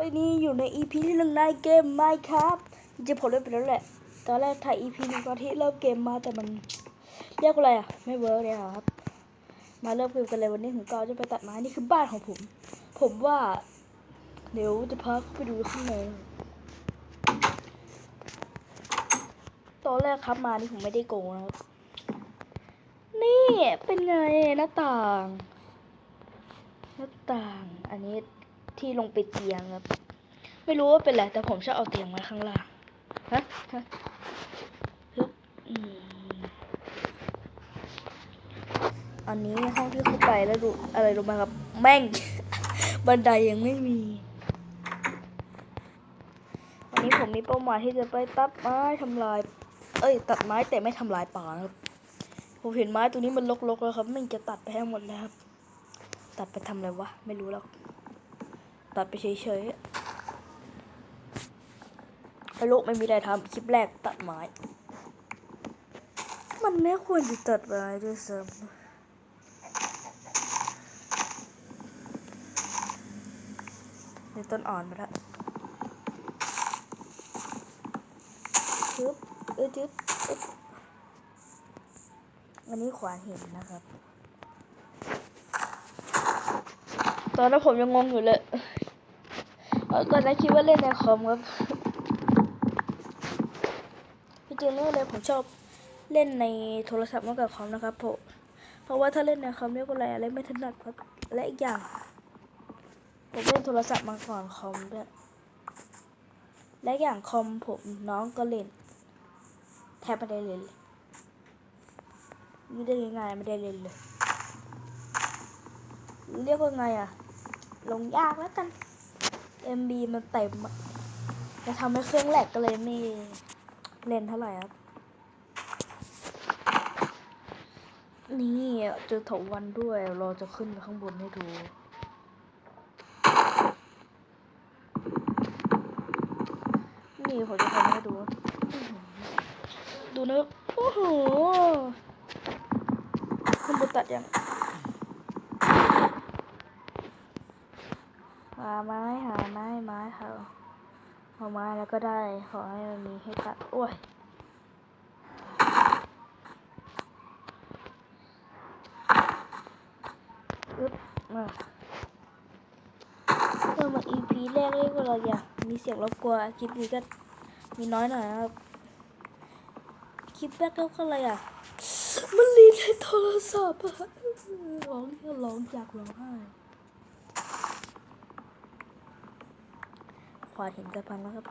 ไปนี้อยู่ใน EP ที่หนึ่งในเกม Minecraft จริงๆผมเล่นไปแล้วแหละ ตอนแรกถ่าย EP หนึ่งตอนที่เริ่มเกมมาแต่มันเรียกอะไรอะ ไม่เวิร์กเลยครับ มาเริ่มเกมกันเลยวันนี้ถึงก็จะไปตัดไม้นี่คือบ้านของผม ผมว่า เดี๋ยวจะพาเข้าไปดูข้างในตอนแรกครับมานี่ผมไม่ได้โกงนะครับนี่เป็นไงหน้าต่าง หน้าต่างอันนี้ ที่ลงไปเตียงครับ ไม่รู้ว่าเป็นอะไรแต่ผมชอบเอาเตียงไว้ข้างล่างฮะฮะฮึบอืมอันนี้ห้องที่เข้าไปแล้วดูอะไรรู้ไหมครับ แม่ง บันไดยังไม่มีวันนี้ผมมีเป้าหมายที่จะไปตัดไม้ทำลาย เอ้ย ตัดไม้แต่ไม่ทำลายป่านะครับผมเห็นไม้ตัวนี้มันรกๆแล้วครับมันจะตัดไปให้หมดแล้วครับ ตัดไปทำอะไรวะ ไม่รู้หรอก ตัดไปเฉยๆไอ้ลูกไม่มีอะไรทำคลิปแรกตัดไม้ มันไม่ควรจะตัดไม้ด้วยซ้ำในต้นอ่อนไปแล้วจึ๊บเออจึ๊บอึ๊บอันนี้ขวานหินนะครับ ตอนนั้นผมยังงงอยู่เลย เออนนั้นคิดว่าเล่นในคอมครับจริงเล่นเลยผมชอบเล่นในโทรศัพท์มากกว่าคอมนะครับผมเพราะว่าถ้าเล่นในคอมเรียกว่าอะไรอะไรไม่ถนัดครับและอีกอย่าง ผมเล่นโทรศัพท์มาก่อนคอมด้วยและอย่างคอมผมน้องก็เล่นแทบไม่ได้เล่นเลยนี่ได้ยังไงไม่ได้เล่นเลย เรียกว่าไงอะลงยากแล้วกัน MB มันเต็มจะทำให้เครื่องแหลกก็เลยไม่เล่นเท่าไหร่ครับ นี่เจอถวันด้วย เราจะขึ้นไปข้างบนให้ดูนี่ผมจะทำให้ดู ดูนะโอ้โหคุณบุตัดยัง หาไม้หาไม้ไม้เขาเอาไม้แล้วก็ได้ ขอให้มันมีให้ตัดโอ้ยอึ๊บมาเริ่มมา EP แรกเรียกว่าอะไรอย่างมีเสียงรบกวนคลิปนี้ก็มีน้อยหน่อยนะครับ คลิปแรกก็อะไรอะ มันรีในโทรศัพท์อะร้องร้องอยากร้องไห้ วาดเห็นกระพันแล้วครับ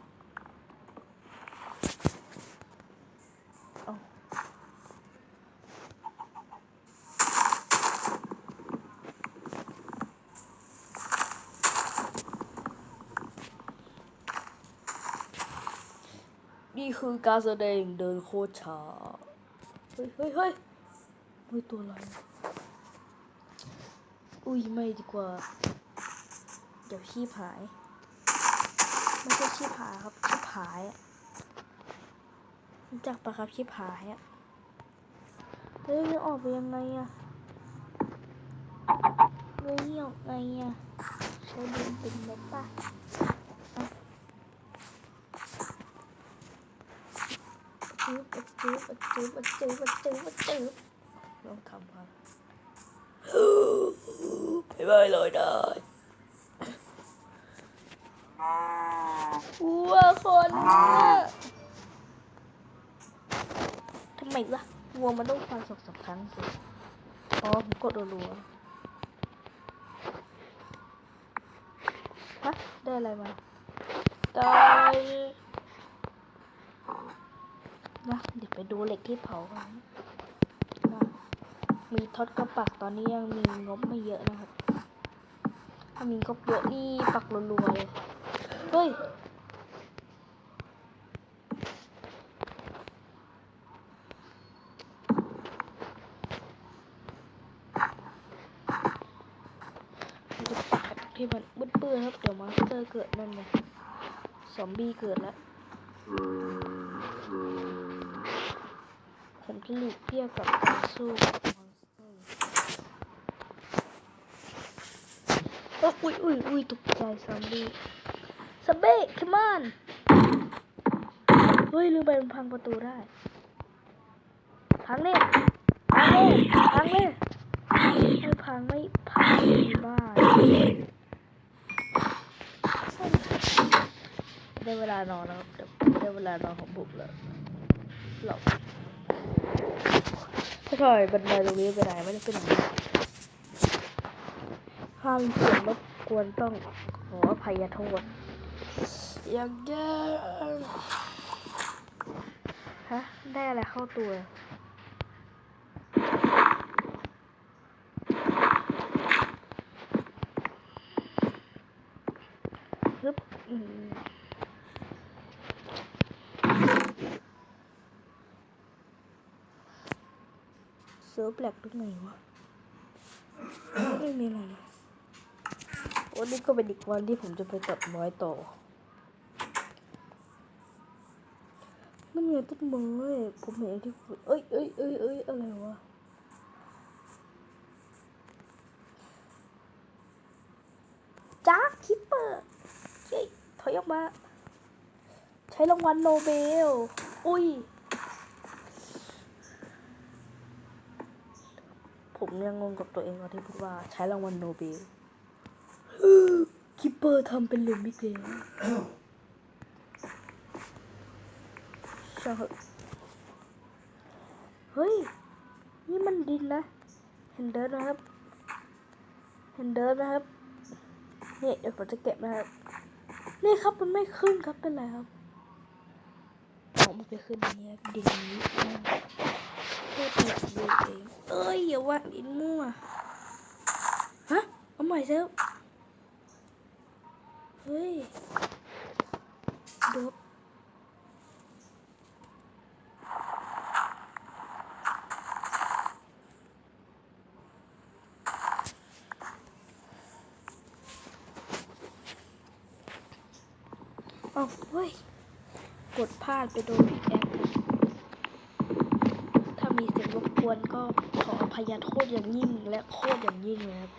นี่คือการแสดงเดินโคตรช้า เฮ้ยเฮ้ยเฮ้ยเฮ้ยตัวอะไร อุ้ยไม่ดีกว่า เดี๋ยวขี้หาย ไม่ใช่ชีพหายครับชีพหายรู้จักปะครับชีพหายอะเฮ้ยออกไปยังไงอะเฮ้ยออกไงอะใช้ดินเป็นไหมปะอะจืบจืบจืบจืบจืบจืบลองทำครับไม่ไหวเลยได้ วัวคนเนี่ยทำไมวะวัวมันต้องฟันสองสามครั้งสิอ๋อผมกดรัวๆฮะได้อะไรมาตายนะเดี๋ยวไปดูเหล็กที่เผากันนะมีท็อตกระปักตอนนี้ยังมีงบไม่เยอะนะครับ ถ้ามีงบเยอะนี่ปักรัวๆเลย เฮ้ย มันจะปักแบบที่มันมืดปื้ครับ เดี๋ยวม อนสเตอร์เกิดนั่นไงซอมบี้เกิดแล้ว ผมจะหลีกเลี่ยงกับการสู้กับมอนสเตอร์เอ้ยอุ้ยอุ้ยอุ้ยตกใจซอมบี้สเบ้คมอนเฮ้ยลืมไปมันพังประตูได้พังเนี่ยพังเนี่ยพังเนี่ยไม่พังไม่พังบ้า ได้เวลานอนแล้วครับได้เวลานอนของบุกแล้วหลบถ้าถอยบันไดตรงนี้ไปไหนไม่ได้เป็นอย่างนี้ห้ามเสียงรบกวนต้องขออภัยโทษอย่างแย่ฮะ ได้อะไรเข้าตัวฮึบ อืมเสือแปลกตรงไหนวะ ไม่มีอะไรนะวันนี้ก็เป็นอีกวันที่ผมจะไปตัดไม้ต่อมันเหมือนต้นไม้ผมเห็นที่เอ้ยเอ้ยเอ้ยเอ้ยอะไรวะจ้าคิปเปอร์เฮ้ยถอยออกมา ใช้รางวัลโนเบล อุ้ย ผมยังงงกับตัวเองตอนที่พูดว่าใช้รางวัลโนเบลคิปเปอร์ทำเป็นหลุมอีกแล้วช่างเถอะเฮ้ย นี่มันดินนะ เห็นเดินนะครับ เห็นเดินนะครับ นี่เดี๋ยวผมจะเก็บนะครับ นี่ครับมันไม่ขึ้นครับเป็นไรครับออกมาไปขึ้นอย่างเงี้ยดินนี้เพื่อติดดูเองเอ้ยอย่าวาินมั่ว ฮะ เอาใหม่เซฟเฮ้ยดบเอาเฮ้ย กดพลาดไปโดนพี่แอปถ้ามีเสียงรบกวนก็ ขออภัยโทษอย่างยิ่งและโคตรอย่างยิ่งเลยครับ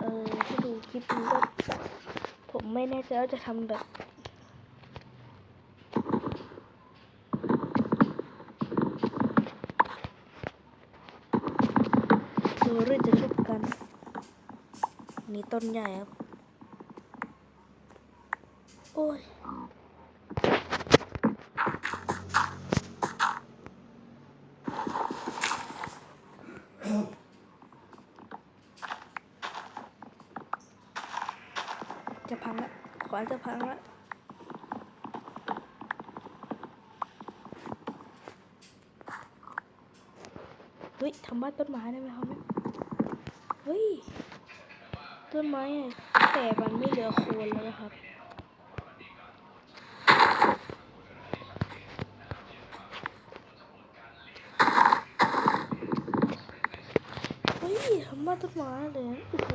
เออถ้าดูคลิปนี้ก็ผมไม่แน่ใจว่าจะทำแบบดูเรื่องจะชุบกันนี่ต้นใหญ่ครับ อ้ยจะพังละขวานจะพังละเฮ้ยทำบ้านต้นไม้ได้ไหมครับเนี่ยเฮ้ย ต้นไม้แต่มันไม่เหลือโคนแล้วนะครับ เฮ้ยทำบ้าน ต้นไม้เลยนโอ้โห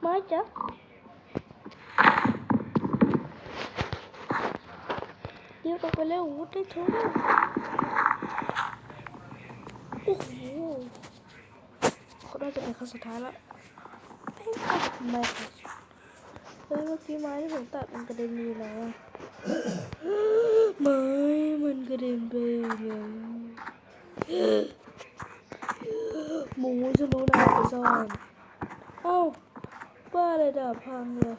ไม้จ้ะเดี๋ยวต่อไปเร็ววุดได้ทุกโอ้โหเขาน่าจะเป็นครั้งสุดท้ายแล้วไม่ไม่เฮ้ยเมื่อกี้ไม้ที่ผมตัดมันกระเด็นอยู่แล้วอะไม้มันกระเด็นไปเลยหมูจะรู้นะ ไปซ่อนเอ้าป้าเลยดาบพังเลย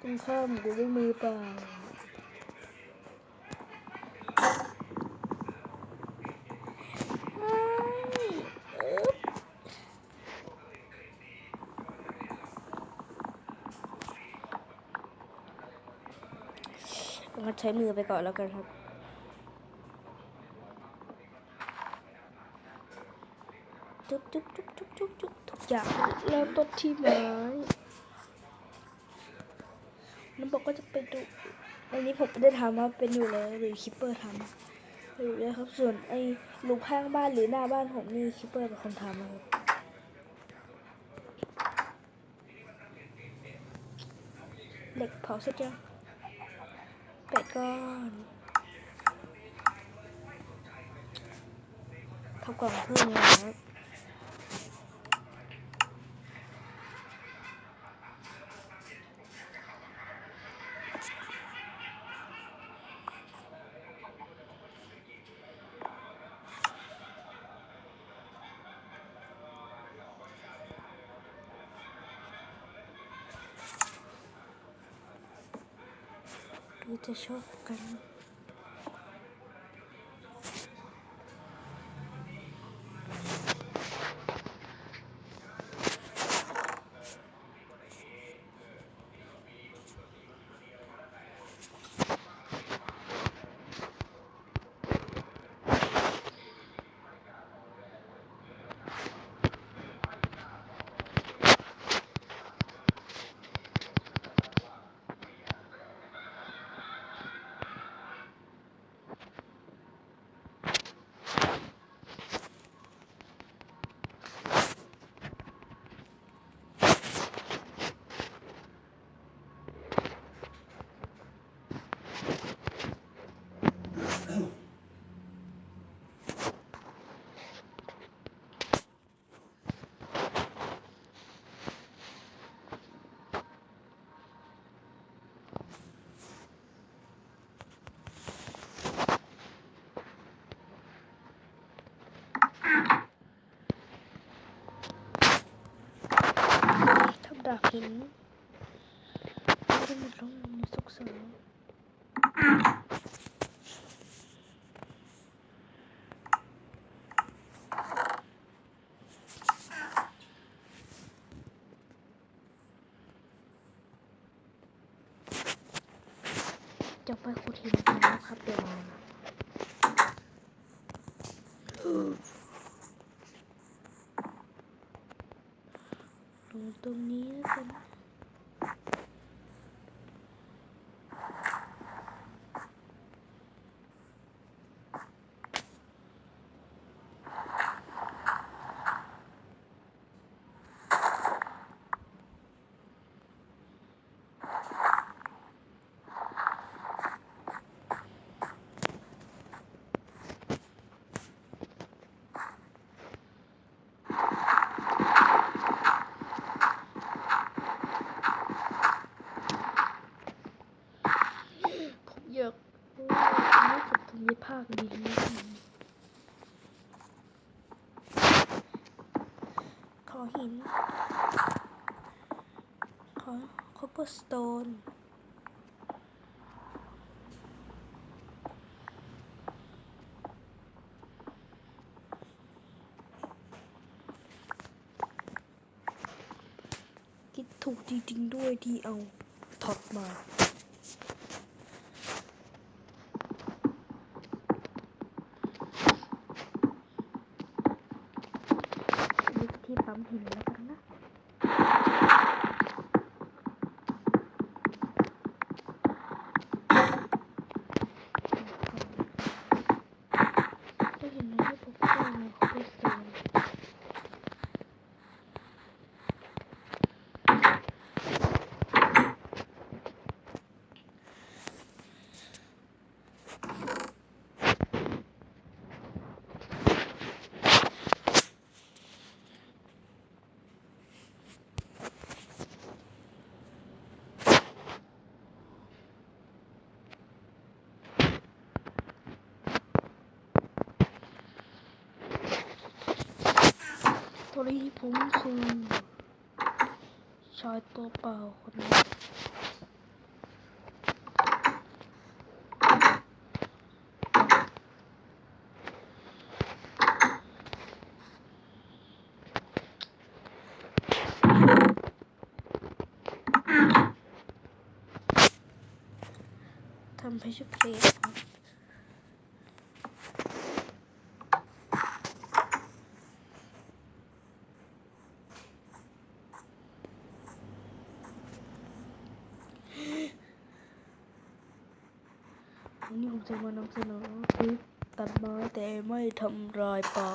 ตรงข้ามกูไม่มีเปล่าอ้างั้นใช้มือไปก่อนแล้วกันครับ จุ๊บจุ๊บจุ๊บจุ๊บจุ๊บจุ๊บทุกอย่างเริ่มต้นที่ไม้น้อบอกก็จะไปดูอันนี้ผมไม่ได้ทำว่าเป็นอยู่แล้วหรือคิปเปอร์ทำอยู่แล้วครับส่วนไอ้ลูกข้างบ้านหรือหน้าบ้านผมนี่คิปเปอร์เป็นคนทำครับเหล็กเผาเสร็จยังเป็ดก้อนทำกล่องเพิ่มนะครับ พี่จะชอบกัน ทำดาบหินไม่ได้มีร่องในสุกเสริมจะไปขุดหินกันแล้วครับเดี๋ยวมาล งตรงนี้แล้วกัน ผมอยากรู้สึกภูมิภาคดินนิดนึงขอ หิน ขอคอปเปอร์สโตนคิดถูกจริงๆด้วยที่เอาท็อปมา ยึดที่ปั๊มหินแล้วกันนะ ได้เห็นไหมที่ผมพูดในคอปสโตน ตอนนี้ผมคือชายตัวเปล่าคนนี้ทำให้ชุดเพลง วันนี้ผมจะมานำเสนอคลิปตัดไม้แต่ไม่ทำลายป่า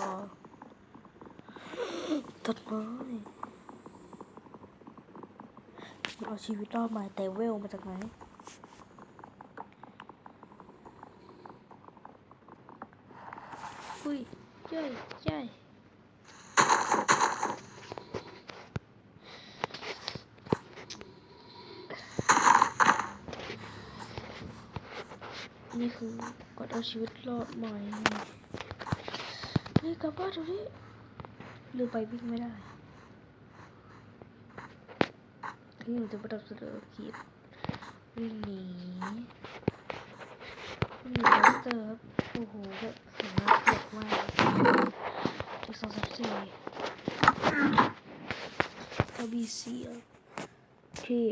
ตัดไม้เอาชีวิตรอดมาแต่เวลมาจากไหนอุ้ยเย้ยเนี่คือกดเอาชีวิตรอดใหม่นี่กลับบ้านเดี๋ยวนี้ลืมไปวิ่งไม่ได้ที่หนูจะประดับเสนอคลิปวิ่งหนีวิ่งหนีแล้วเจอโอ้โหแบบสวยมากเปียกมากที่สองสามสี่ก็บีซีที่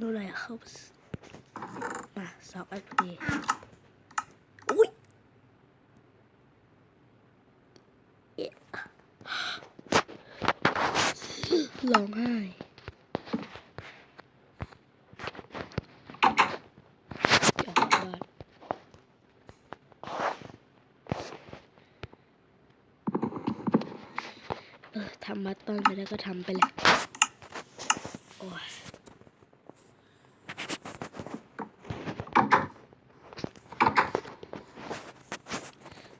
ดูอะไรครับ มาสาวอันดีอุ้ยเอ๊ะร้องไห้อยทำมาตอนไปแล้วก็ทำไปเลยโอ้ย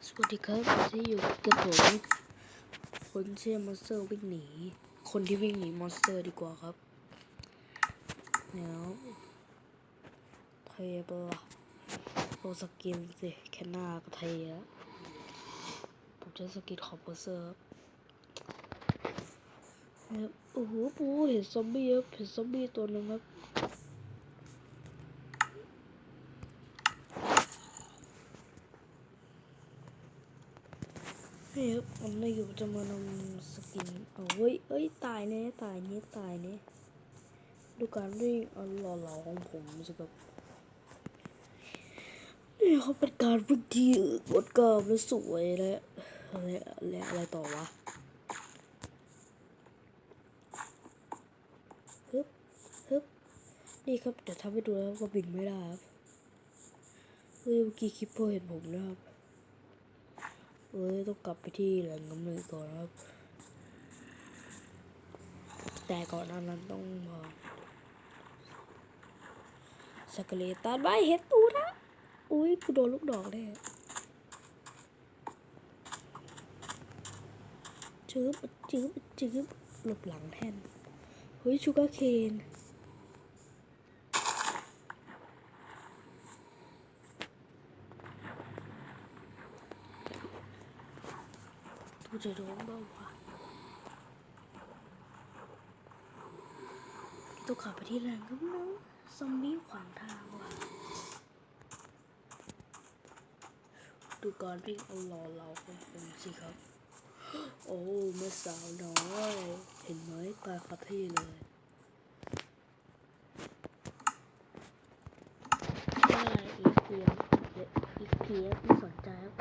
สวัสดี ครับที่อยู่กับผม คนเชื่อมอนสเตอร์วิ่งหนี คนที่วิ่งหนีมอนสเตอร์ดีกว่าครับเดี๋ยวเทเบอร์โอสกินสิ แค่หน้าก็เทแล้วผมจะสกินของเบอร์เซอร์โอ้โหปูเห็นซอมบี้ครับเห็นซอมบี้ตัวหนึ่งครับ นี่ ครับผมได้อยู่จะมานำสกินเอาเฮ้ยเอ้ย ตายแน่ตายเนี้ตายเนี้ดูการวิ่งอันหล่อๆของผมสิครับนี่เขาเป็นการวิ่งที่งดงามและสวยและอะไรอะอะไรต่อวะฮึบฮึบนี่ครับเดี๋ยวทำให้ดูแล้วก็บินไม่ได้ครับเฮ้ยเมื่อกี้คิปเปอเห็นผมนะครับ เอ้ยต้องกลับไปที่แหล่งกำเนิดก่อนครับ แต่ก่อนหน้านั้นต้องมาสกเลตันไม่เห็นตูนะ อุ้ยกูโดนลูกดอกแน่จืบจืบจืบหลบหลังแทนเฮ้ยชูการ์เคน จะโดนบ้าวะต้องขับไปที่แรงกำเนิดซอมบี้ขวางทางว่ะ ดูการวิ่งเอาหล่อเราของผมสิครับ โอ้แม่สาวน้อย เห็นไหมตาคาเท่เลยได้อีกเพียงอีกเพียงไม่สนใจครับ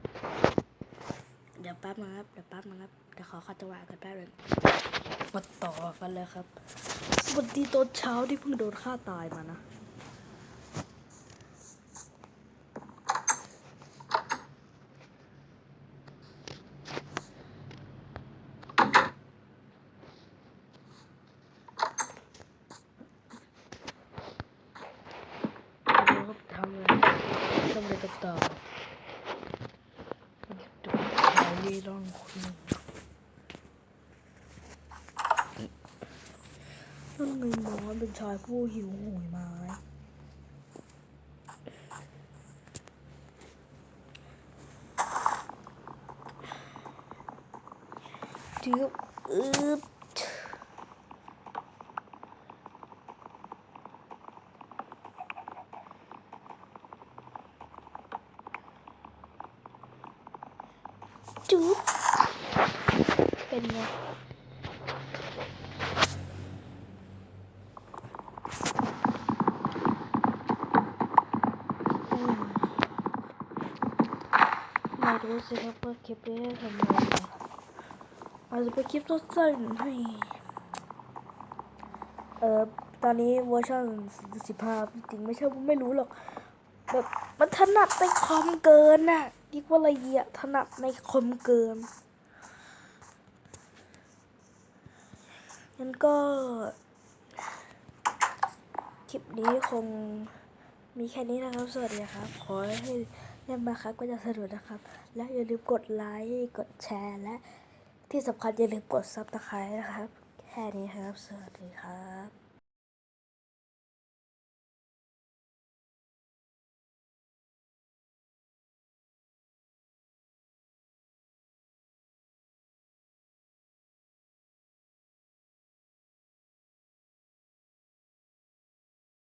เดี๋ยวแป๊ บนะครับเดี๋ยวแป๊บนะครับเดี๋ยวขอขัดจังหวะกันแป๊บนึงมาต่อกันเลยครับสวัสดีตอนเช้าที่เพิ่งโดนฆ่าตายมานะ ดูครับทำอะไรทำอะไรต่างๆดูชายเร่ร่อ นคนหนึ่งนั่นไงหมอเป็นชายผู้หิวโหยไม้จึ๊บอึ๊บ จุ๊บเป็นไงมาดูสิครับว่าคลิปนี้ทำอะไรอาจจะเป็นคลิปสั้นๆให้เอ่อตอนนี้เวอร์ชัน15 จริงไม่ใช่ไม่รู้หรอก แบบมันถนัดในคอมเกินน่ะ รียกว่าอะไรดีอะถนัดในคมเกินงั้นก็ คลิปนี้คงมีแค่นี้นะครับ สวัสดีครับ ขอให้เล่นมาครับก็จะสนุกนะครับ และอย่าลืมกดไลค์ กดแชร์ และที่สำคัญอย่าลืมกดซับสไครต์นะครับ แค่นี้ครับ สวัสดีครับ